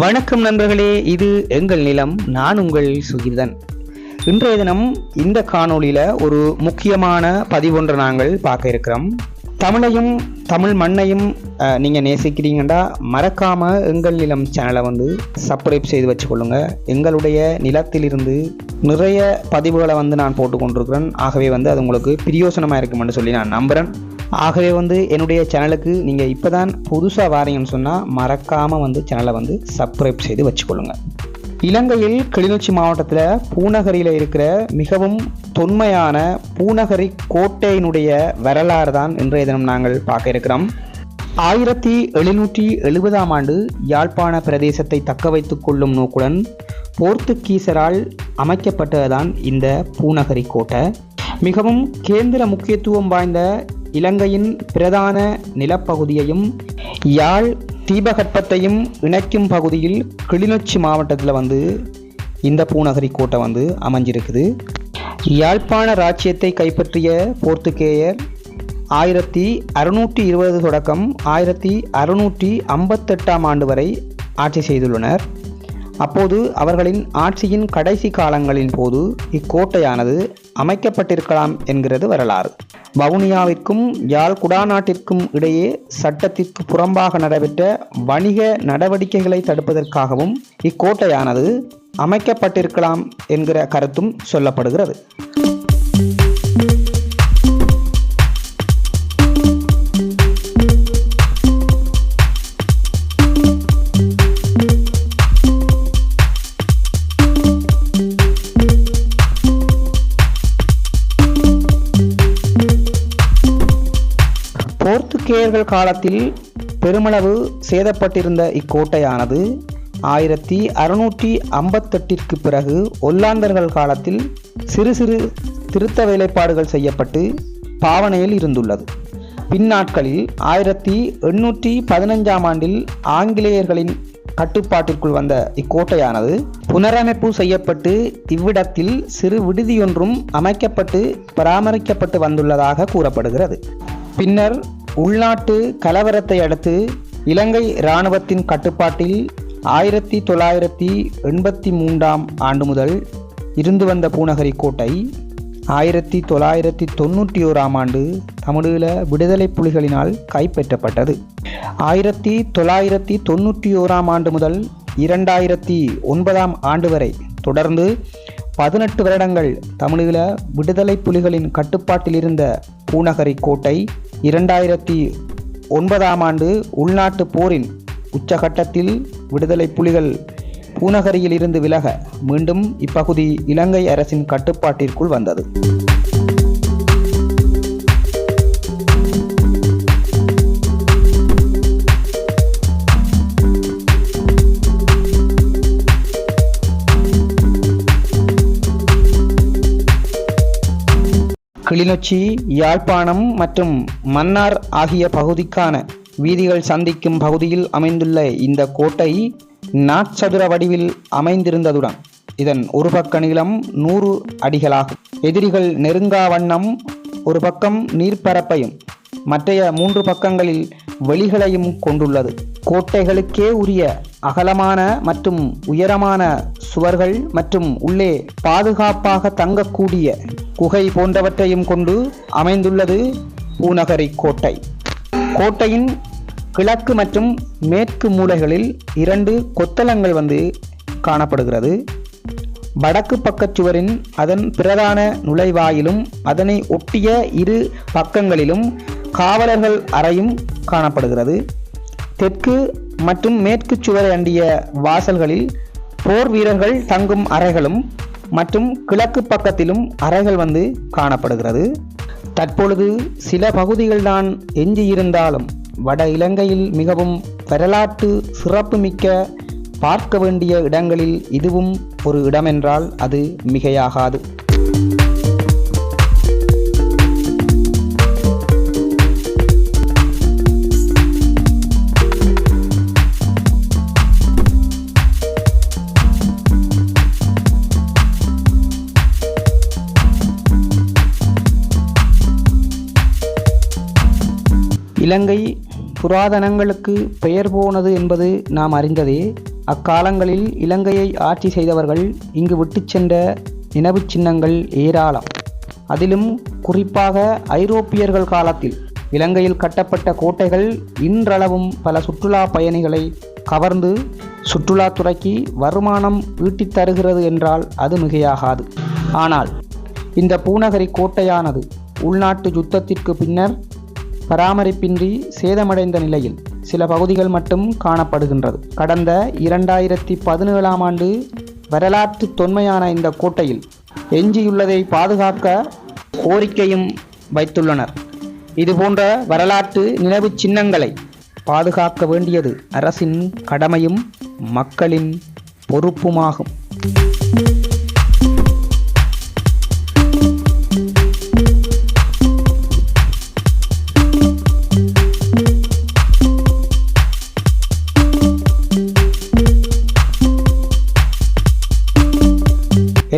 வணக்கம் நண்பர்களே இது எங்கள் நிலம் நான் உங்கள் சுகிர்தன். இன்றைய தினம் இந்த காணொளியில் ஒரு முக்கியமான பதிவொன்றை நாங்கள் பார்க்க இருக்கிறோம். தமிழையும் தமிழ் மண்ணையும் நீங்கள் நேசிக்கிறீங்கன்னா மறக்காமல் எங்கள் நிலம் சேனலை வந்து சப்ஸ்கிரைப் செய்து வச்சுக்கொள்ளுங்க. எங்களுடைய நிலத்திலிருந்து நிறைய பதிவுகளை வந்து நான் போட்டு கொண்டிருக்கிறேன் ஆகவே வந்து அது உங்களுக்கு பிரியோசனமாக இருக்குமென்னு சொல்லி நான் நம்புகிறேன் ஆகவே வந்து என்னுடைய சேனலுக்கு நீங்கள் இப்போ தான் புதுசாக வாரீங்கன்னு சொன்னால் மறக்காமல் வந்து சேனலை வந்து சப்ஸ்கிரைப் செய்து வச்சுக்கொள்ளுங்கள் இலங்கையில் கிளிநொச்சி மாவட்டத்தில் பூநகரியில் இருக்கிற மிகவும் தொன்மையான பூநகரி கோட்டையினுடைய வரலாறு தான் இன்றைய தினம் நாங்கள் பார்க்க இருக்கிறோம். ஆயிரத்தி எழுநூற்றி எழுபதாம் ஆண்டு யாழ்ப்பாண பிரதேசத்தை தக்க வைத்துக் கொள்ளும் நோக்குடன் போர்த்துகீசரால் அமைக்கப்பட்டதுதான் இந்த பூநகரி கோட்டை. மிகவும் கேந்திர முக்கியத்துவம் வாய்ந்த இலங்கையின் பிரதான நிலப்பகுதியையும் யாழ் தீபகற்பத்தையும் இணைக்கும் பகுதியில் கிளிநொச்சி மாவட்டத்தில் வந்து இந்த பூநகரி கோட்டை வந்து அமைஞ்சிருக்குது. யாழ்ப்பாண ராச்சியத்தை கைப்பற்றிய போர்த்துகேயர் ஆயிரத்தி அறுநூற்றி இருபது தொடக்கம் ஆயிரத்தி அறுநூற்றி ஐம்பத்தெட்டாம் ஆண்டு வரை ஆட்சி செய்துள்ளனர். அப்போது அவர்களின் ஆட்சியின் கடைசி காலங்களின் போது இக்கோட்டையானது அமைக்கப்பட்டிருக்கலாம் என்கிறது வரலாறு. வவுனியாவிற்கும் யாழ் குடாநாட்டிற்கும் இடையே சட்டத்திற்கு புறம்பாக நடைபெற்ற வணிக நடவடிக்கைகளை தடுப்பதற்காகவும் இக்கோட்டையானது அமைக்கப்பட்டிருக்கலாம் என்கிற கருத்தும் சொல்லப்படுகிறது. சாளுக்கியர்கள் காலத்தில் பெருமளவு சேதப்பட்டிருந்த இக்கோட்டையானது ஆயிரத்தி அறுநூற்றி ஐம்பத்தெட்டிற்கு பிறகு ஒல்லாந்தர்கள் காலத்தில் சிறு சிறு திருத்த வேலைப்பாடுகள் செய்யப்பட்டு பாவனையில் இருந்துள்ளது. பின்னாட்களில் ஆயிரத்தி எண்ணூற்றி பதினஞ்சாம் ஆண்டில் ஆங்கிலேயர்களின் கட்டுப்பாட்டிற்குள் வந்த இக்கோட்டையானது புனரமைப்பு செய்யப்பட்டு இவ்விடத்தில் சிறு விடுதியொன்றும் அமைக்கப்பட்டு பராமரிக்கப்பட்டு வந்துள்ளதாக கூறப்படுகிறது. பின்னர் உள்நாட்டு கலவரத்தை அடுத்து இலங்கை இராணுவத்தின் கட்டுப்பாட்டில் ஆயிரத்தி தொள்ளாயிரத்தி எண்பத்தி மூன்றாம் ஆண்டு முதல் இருந்து வந்த பூநகரி கோட்டை ஆயிரத்தி தொள்ளாயிரத்தி தொண்ணூற்றி ஓராம் ஆண்டு தமிழீழ விடுதலை புலிகளினால் கைப்பற்றப்பட்டது. ஆயிரத்தி தொள்ளாயிரத்தி தொண்ணூற்றி ஓராம் ஆண்டு முதல் இரண்டாயிரத்தி ஒன்பதாம் ஆண்டு வரை தொடர்ந்து பதினெட்டு வருடங்கள் தமிழீழ விடுதலை புலிகளின் கட்டுப்பாட்டில் இருந்த பூநகரி கோட்டை இரண்டாயிரத்தி ஒன்பதாம் ஆண்டு உள்நாட்டு போரின் உச்சகட்டத்தில் விடுதலை புலிகள் பூநகரியில் இருந்து விலக மீண்டும் இப்பகுதி இலங்கை அரசின் கட்டுப்பாட்டிற்குள் வந்தது. கிளிநொச்சி யாழ்ப்பாணம் மற்றும் மன்னார் ஆகிய பகுதிக்கான வீதிகள் சந்திக்கும் பகுதியில் அமைந்துள்ள இந்த கோட்டை நாட்சதுர வடிவில் அமைந்திருந்ததுடன் இதன் ஒரு பக்க நீளம் நூறு அடிகளாகும். எதிரிகள் நெருங்கா வண்ணம் ஒரு பக்கம் நீர்ப்பரப்பையும் மற்றைய மூன்று பக்கங்களில் வெளிகளையும் கொண்டுள்ளது. கோட்டைகளுக்கே உரிய அகலமான மற்றும் உயரமான சுவர்கள் மற்றும் உள்ளே பாதுகாப்பாக தங்கக்கூடிய குகை போன்றவற்றையும் கொண்டு அமைந்துள்ளது பூநகரி கோட்டை. கோட்டையின் கிழக்கு மற்றும் மேற்கு மூலைகளில் இரண்டு கொத்தளங்கள் வந்து காணப்படுகிறது. வடக்கு பக்கச் சுவரின் அதன் பிரதான நுழைவாயிலும் அதனை ஒட்டிய இரு பக்கங்களிலும் காவலர்கள் அறையும் காணப்படுகிறது. தெற்கு மற்றும் மேற்கு சுவரை அண்டிய வாசல்களில் போர் வீரர்கள் தங்கும் அறைகளும் மற்றும் கிழக்கு பக்கத்திலும் அறைகள் வந்து காணப்படுகிறது. தற்பொழுது சில பகுதிகள்தான் எஞ்சியிருந்தாலும் வட இலங்கையில் மிகவும் வரலாற்று சிறப்புமிக்க பார்க்க வேண்டிய இடங்களில் இதுவும் ஒரு இடமென்றால் அது மிகையாகாது. இலங்கை புராதனங்களுக்கு பெயர் போனது என்பது நாம் அறிந்ததே. அக்காலங்களில் இலங்கையை ஆட்சி செய்தவர்கள் இங்கு விட்டுச் சென்ற நினைவு சின்னங்கள் ஏராளம். அதிலும் குறிப்பாக ஐரோப்பியர்கள் காலத்தில் இலங்கையில் கட்டப்பட்ட கோட்டைகள் இன்றளவும் பல சுற்றுலா பயணிகளை கவர்ந்து சுற்றுலாத்துறைக்கு வருமானம் ஈட்டித் தருகிறது என்றால் அது மிகையாகாது. ஆனால் இந்த பூநகரி கோட்டையானது உள்நாட்டு யுத்தத்திற்கு பின்னர் பராமரிப்பின்றி சேதமடைந்த நிலையில் சில பகுதிகள் மட்டும் காணப்படுகின்றது. கடந்த இரண்டாயிரத்தி பதினேழாம் ஆண்டு வரலாற்று தொன்மையான இந்த கோட்டையில் எஞ்சியுள்ளதை பாதுகாக்க கோரிக்கையும் வைத்துள்ளனர். இதுபோன்ற வரலாற்று நினைவுச் சின்னங்களை பாதுகாக்க வேண்டியது அரசின் கடமையும் மக்களின் பொறுப்புமாகும்.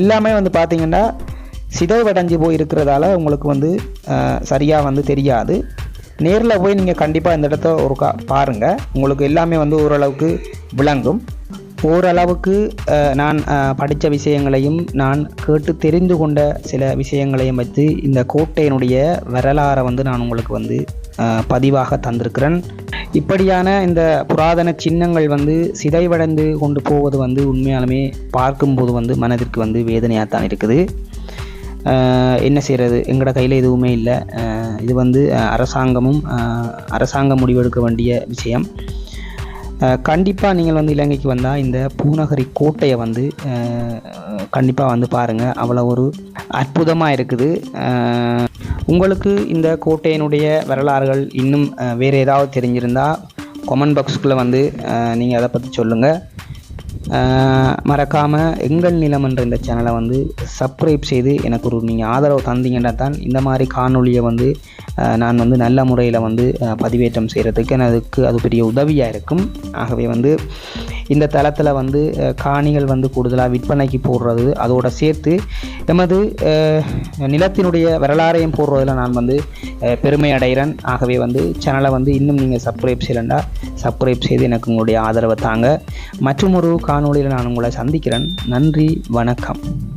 எல்லாமே வந்து பார்த்தீங்கன்னா சிதைவடைஞ்சு போய் இருக்கிறதால உங்களுக்கு வந்து சரியாக வந்து தெரியாது. நேரில் போய் நீங்கள் கண்டிப்பாக இந்த இடத்த ஒரு கா பாருங்கள் உங்களுக்கு எல்லாமே வந்து ஓரளவுக்கு விளங்கும். ஓரளவுக்கு நான் படித்த விஷயங்களையும் நான் கேட்டு தெரிந்து கொண்ட சில விஷயங்களையும் வைத்து இந்த கோட்டையினுடைய வரலாறை வந்து நான் உங்களுக்கு வந்து பதிவாக தந்திருக்கிறேன். இப்படியான இந்த புராதன சின்னங்கள் வந்து சிதைவடைந்து கொண்டு போவது வந்து உண்மையாலுமே பார்க்கும்போது வந்து மனதிற்கு வந்து வேதனையாக தான் இருக்குது என்ன செய்கிறது எங்களோட கையில் எதுவுமே இல்லை. இது வந்து அரசாங்கமும் அரசாங்கம் முடிவெடுக்க வேண்டிய விஷயம். கண்டிப்பாக நீங்கள் வந்து இலங்கைக்கு வந்தால் இந்த பூநகரி கோட்டையை வந்து கண்டிப்பாக வந்து பாருங்கள் அவ்வளோ ஒரு அற்புதமாக இருக்குது. உங்களுக்கு இந்த கோட்டையினுடைய வரலாறுகள் இன்னும் வேறு ஏதாவது தெரிஞ்சிருந்தால் கொமெண்ட் பாக்ஸுக்குள்ளே வந்து நீங்கள் அதை பற்றி சொல்லுங்கள் மறக்காமல் எங்கள் நிலம் என்ற இந்த சேனலை வந்து சப்ஸ்கிரைப் செய்து எனக்கு ஒரு நீங்கள் ஆதரவு தந்தீங்கன்னா தான் இந்த மாதிரி காணொளியை வந்து நான் வந்து நல்ல முறையில் வந்து பதிவேற்றம் செய்கிறதுக்கு அதுக்கு அது பெரிய உதவியாக இருக்கும். ஆகவே வந்து இந்த தளத்தில் வந்து காணிகள் வந்து கூடுதலாக விற்பனைக்கு போடுறது அதோட சேர்த்து எமது நிலத்தினுடைய வரலாறையும் போடுறதில் நான் வந்து பெருமை அடைகிறேன். ஆகவே வந்து சேனலை வந்து இன்னும் நீங்கள் சப்ஸ்கிரைப் செய்யலண்டா சப்ஸ்கிரைப் செய்து எனக்கு உங்களுடைய ஆதரவை தாங்க. மற்றும் ஒரு காணொளியில் நான் உங்களை சந்திக்கிறேன். நன்றி வணக்கம்.